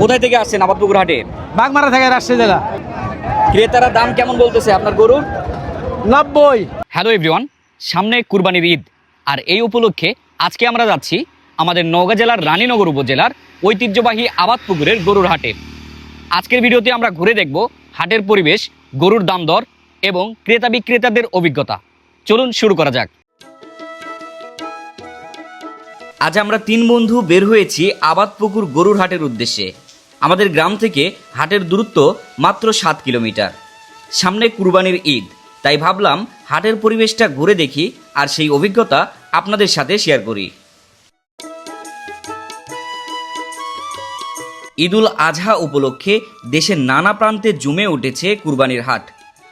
কোথায় থেকে আসছেন আবাদপুকুর হাটে বাগমারা থেকে রাজশাহী জেলা। ক্রেতারা দাম কেমন বলতেছে আপনার গরুর নব্বই। হ্যালো এভরিওয়ান সামনে কুরবানির ঈদ। আর এই উপলক্ষে আজকে আমরা যাচ্ছি আমাদের নওগাঁ জেলার রানীনগর উপজেলার ঐতিহ্যবাহী আবাদপুকুরের গরুর হাটে। আজকের ভিডিওতে আমরা ঘুরে দেখব হাটের পরিবেশ গরুর দাম দর এবং ক্রেতা বিক্রেতাদের অভিজ্ঞতা। চলুন শুরু করা যাক। আজ আমরা তিন বন্ধু বের হয়েছি আবাদপুকুর গরুর হাটের উদ্দেশ্যে। আমাদের গ্রাম থেকে হাটের দূরত্ব মাত্র সাত কিলোমিটার। সামনে কুরবানির ঈদ, তাই ভাবলাম হাটের পরিবেশটা ঘুরে দেখি আর সেই অভিজ্ঞতা আপনাদের সাথে শেয়ার করি। ঈদুল আজহা উপলক্ষে দেশের নানা প্রান্তে জমে উঠেছে কুরবানির হাট।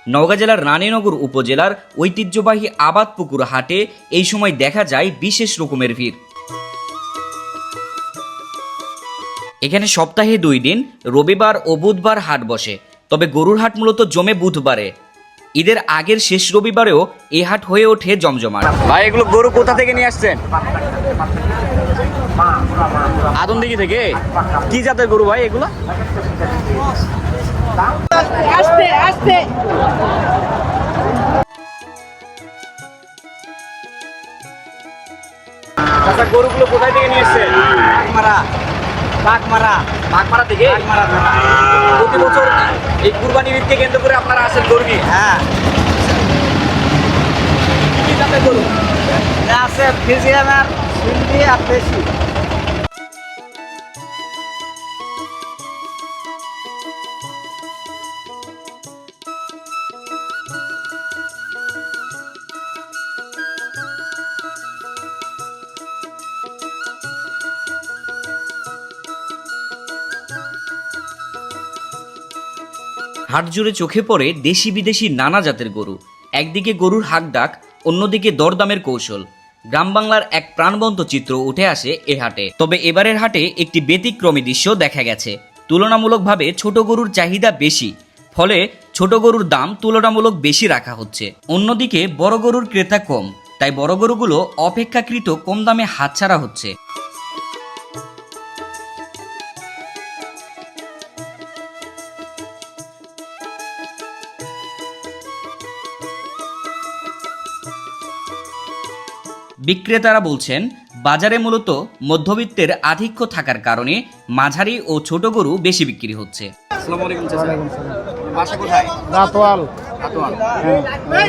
নওগাঁ জেলার রানীনগর উপজেলার ঐতিহ্যবাহী আবাদপুকুর হাটে এই সময় দেখা যায় বিশেষ রকমের ভিড়। এখানে সপ্তাহে দুই দিন রবিবার ও বুধবার হাট বসে। তবে গরুর হাট মূলত জমে বুধবারে। ঈদের আগের শেষ রবিবারেও এ হাট হয়ে ওঠে জমজমাট। ভাই এগুলো গরু কোথা থেকে নিয়ে আসছেন? আদমদিঘি থেকে? কি জাতের গরু ভাই এগুলো? আস্তে আস্তে গরুগুলো কোথায় থেকে নিয়ে এসছেন বাগমারা বাগমারা থেকে? প্রতি বছর এই কুরবানির ঈদকে কেন্দ্র করে আপনারা আসেন গরু হ্যাঁ। কি গরু? আছে ফিজিয়ামের সিন্ডি আর দেশি। হাট জুড়ে চোখে পড়ে দেশি বিদেশি নানা জাতের গরু। একদিকে গরুর হাক ডাক, অন্যদিকে দরদামের কৌশল। গ্রাম বাংলার এক প্রাণবন্ত চিত্র উঠে আসে এ হাটে। তবে এবারের হাটে একটি ব্যতিক্রমী দৃশ্য দেখা গেছে। তুলনামূলকভাবে ছোট গরুর চাহিদা বেশি, ফলে ছোট গরুর দাম তুলনামূলক বেশি রাখা হচ্ছে। অন্যদিকে বড় গরুর ক্রেতা কম, তাই বড় গরুগুলো অপেক্ষাকৃত কম দামে হাতছাড়া হচ্ছে। বিক্রেতারা বলছেন বাজারে মূলত মধ্যবিত্তের আধিক্য থাকার কারণে মাঝারি ও ছোট গরু বেশি বিক্রি হচ্ছে। আসসালামু বাসা কোথায়? রাতোয়াল। হ্যাঁ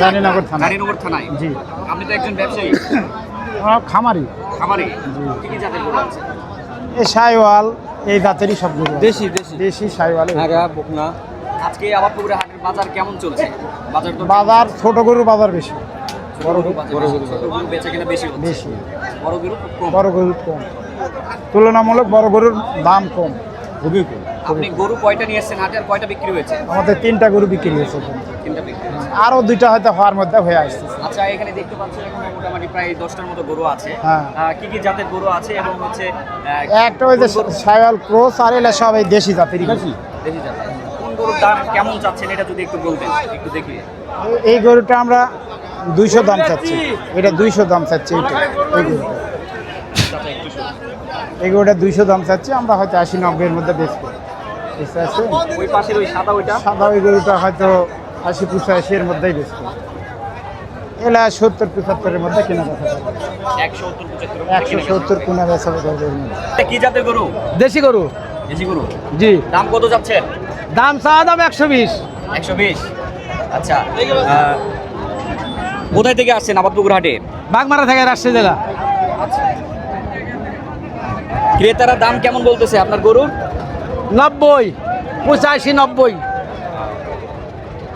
রানীনগর থানা। নারীনগর থানায়? জি। আপনি তো একজন ব্যবসায়ী। আমার খামারি। কি কি জাতের গরু আছে? এই সাইওয়াল এই জাতেরই সবগুলো দেশি দেশি। দেশি সাইওয়াল। নাগা বকনা। আজকে আবার পুকুরে হাটের বাজার কেমন চলছে? বাজার তো বাজার ছোট গরুর বাজার বেশি। বড় গরু? বড় গরু। বেচা কিনা বেশি বেশি। বড় গরু কম। বড় গরুর কম। তুলনামূলক বড় গরুর দাম কম। খুবই কম। আপনি গরু কয়টা নিয়ে এসেছেন? হাটে আর কয়টা বিক্রি হয়েছে? আমাদের তিনটা গরু বিক্রি হয়েছে। এখানে। তিনটা বিক্রি আরও দুইটা হয়তো হওয়ার মধ্যে হয়ে আসতেছে আচ্ছা এখানে দেখতে পাচ্ছেন এখানে মোটামুটি প্রায় দশটার মতো গরু আছে। হ্যাঁ। আহ, কি কি জাতের গরু আছে এবং হচ্ছে একটা ওই যে সাইওয়াল ক্রোস আর এলা সব এই দেশি জাতের কোন গরুর দাম কেমন চাচ্ছেন? এটা যদি একটু বলতেন একটু দেখি এই- এই গরুটা আমরা দুইশো দাম চাচ্ছি। এটা দুইশো দাম চাচ্ছি এইটা। এই গরুটা দুইশো দাম চাচ্ছি। আমরা হয়তো আশি নব্বইয়ের মধ্যে বেচবো বুঝতে পারছেন ওই পাশের ওই সাদা সাদা ওই গরুটা হয়তো আশি পঁচাশি এর মধ্যেই বেচবো এলা সত্তর পঁচাত্তরের মধ্যে কেনা বেচা একশো সত্তর কেনা বেচা কি জাতের গরু? দেশি গরু। দেশি গরু? জি। দাম কত যাচ্ছেন দাম চাওয়া দাম একশো বিশ। একশো বিশ। আচ্ছা কোথায় থেকে আসছেন আবাদপুকুর হাটে? বাগমারা থেকে রাজশাহী জেলা। ক্রেতারা দাম কেমন বলতেছে আপনার গরুর? নব্বই পঁচাশি নব্বই।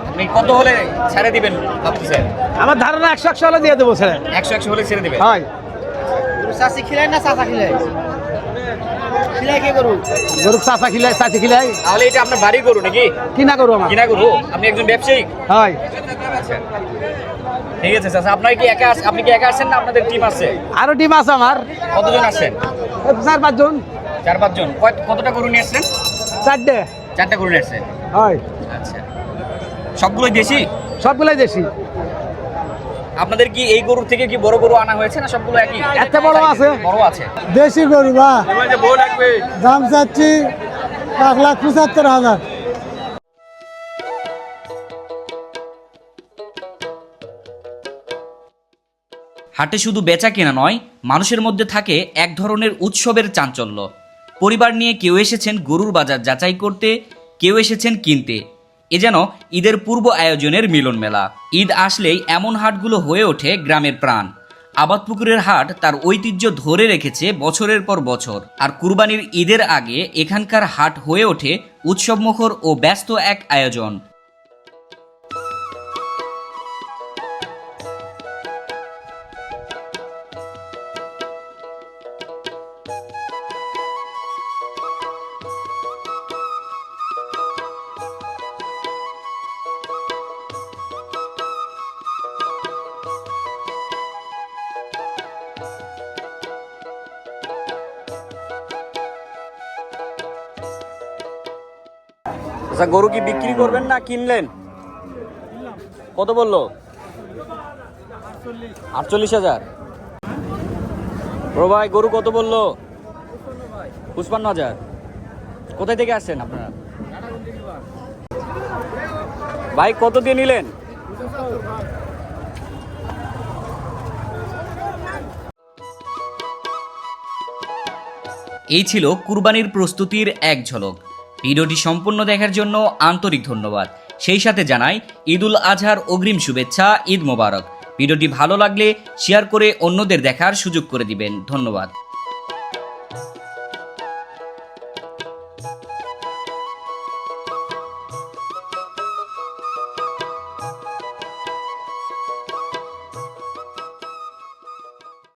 আপনি কত হলে ছেড়ে দিবেন ভাবতেছেন? আমার ধারণা একশো একশো হলে দিয়ে দেবো স্যার একশো একশো হলে ছেড়ে দিবেন? হয়। চাষি খিলাই না চাষা খিলাই খিলাই কে গরু চাচা খিলাই চাচি খিলাই। তাহলে এটা আপনার বাড়ি গরু নাকি? কিনা গরু আমার। কিনা গরু? আপনি একজন ব্যবসায়ী হয়। ঠিক আছে চাচা আপনার কি একা আপনি কি একা আসছেন না আপনাদের টিম আছে? আরও টিম আছে আমার। কতজন আসছেন এই চার পাঁচজন চার পাঁচজন কতটা গরু নিয়ে আসছেন? চারটে। চারটা গরু নিয়ে আসছেন? হয়। আচ্ছা। সবগুলোই দেশি? সবগুলাই দেশি। আপনাদের কি এই গরু থেকে কি বড় গরু আনা হয়েছে না সবগুলো একই? একটা বড় আছে। বড় আছে। দেশি গরু বা। দাম চাচ্ছি এক লাখ পঁচাত্তর হাজার। হাটে শুধু বেচা কেনা নয় মানুষের মধ্যে থাকে এক ধরনের উৎসবের চাঞ্চল্য। পরিবার নিয়ে কেউ এসেছেন গরুর বাজার যাচাই করতে কেউ এসেছেন কিনতে। এ যেন ঈদের পূর্ব আয়োজনের মিলন মেলা ঈদ আসলেই এমন হাটগুলো হয়ে ওঠে গ্রামের প্রাণ। আবাদপুকুরের হাট তার ঐতিহ্য ধরে রেখেছে বছরের পর বছর। আর কুরবানির ঈদের আগে এখানকার হাট হয়ে ওঠে উৎসবমুখর ও ব্যস্ত এক আয়োজন। আচ্ছা গরু কি বিক্রি করবেন না কিনলেন? কত বলল? আটচল্লিশ হাজার। বড় ভাই, গরু কত বলল? পুষ্পান্ন হাজার। কোথায় থেকে আসছেন আপনারা? ভাই, কত দিয়ে নিলেন? এই ছিল কুরবানির প্রস্তুতির এক ঝলক। ভিডিওটি সম্পূর্ণ দেখার জন্য আন্তরিক ধন্যবাদ। সেই সাথে জানাই, ঈদুল আজহার অগ্রিম শুভেচ্ছা, ঈদ মোবারক। ভিডিওটি ভালো লাগলে শেয়ার করে অন্যদের দেখার সুযোগ করে দিবেন। ধন্যবাদ।